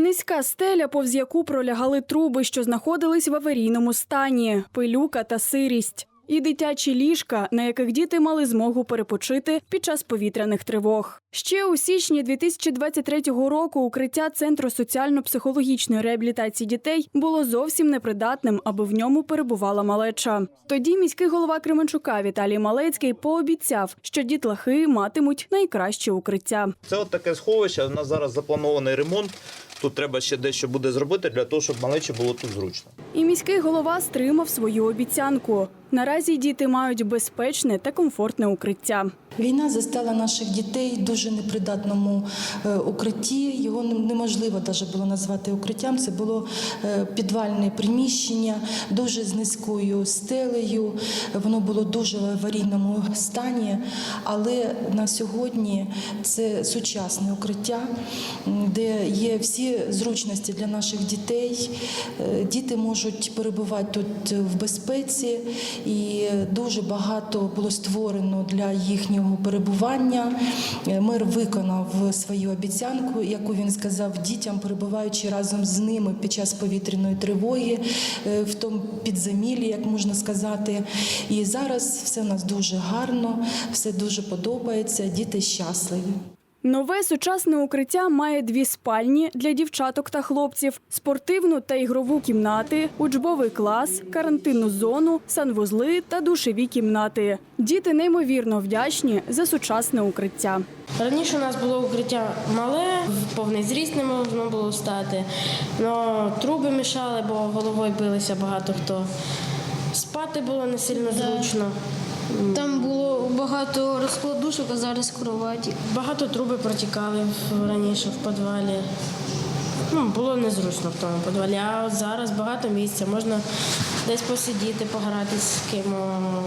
Низька стеля, повз яку пролягали труби, що знаходились в аварійному стані, пилюка та сирість. І дитячі ліжка, на яких діти мали змогу перепочити під час повітряних тривог. Ще у січні 2023 року укриття Центру соціально-психологічної реабілітації дітей було зовсім непридатним, аби в ньому перебувала малеча. Тоді міський голова Кременчука Віталій Малецький пообіцяв, що дітлахи матимуть найкраще укриття. Це от таке сховище. У нас зараз запланований ремонт. Тут треба ще дещо буде зробити для того, щоб малечі було тут зручно. І міський голова стримав свою обіцянку. Наразі діти мають безпечне та комфортне укриття. Війна застала наших дітей в дуже непридатному е, укритті. Його неможливо навіть було назвати укриттям. Це було е, підвальне приміщення, дуже з низькою стелею. Воно було дуже в аварійному стані. Але на сьогодні це сучасне укриття, де є всі зручності для наших дітей. Е, Діти можуть перебувати тут в безпеці, і дуже багато було створено для їхнього перебування. Е, Мер виконав свою обіцянку, яку він сказав дітям, перебуваючи разом з ними під час повітряної тривоги, е, в тому підземіллі, як можна сказати. І зараз все у нас дуже гарно, все дуже подобається, діти щасливі. Нове сучасне укриття має дві спальні для дівчаток та хлопців, спортивну та ігрову кімнати, учбовий клас, карантинну зону, санвузли та душеві кімнати. Діти неймовірно вдячні за сучасне укриття. Раніше у нас було укриття мале, повний зріст не можна було стати. Но труби мішали, бо головою билися багато хто. Спати було не сильно зручно. Там було багато розкладушок, а зараз кроваті. Багато труби протікали в- раніше в підвалі. Ну, було незручно в тому підвалі. А от зараз багато місця. Можна десь посидіти, погратись з ким. о,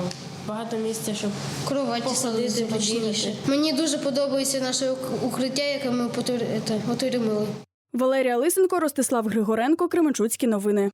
Багато місця, щоб Кроваті Походити, стали зручніше. побігати. Мені дуже подобається наше ук- укриття, яке ми потур- це, отримали. Валерія Лисенко, Ростислав Григоренко, Кременчуцькі новини.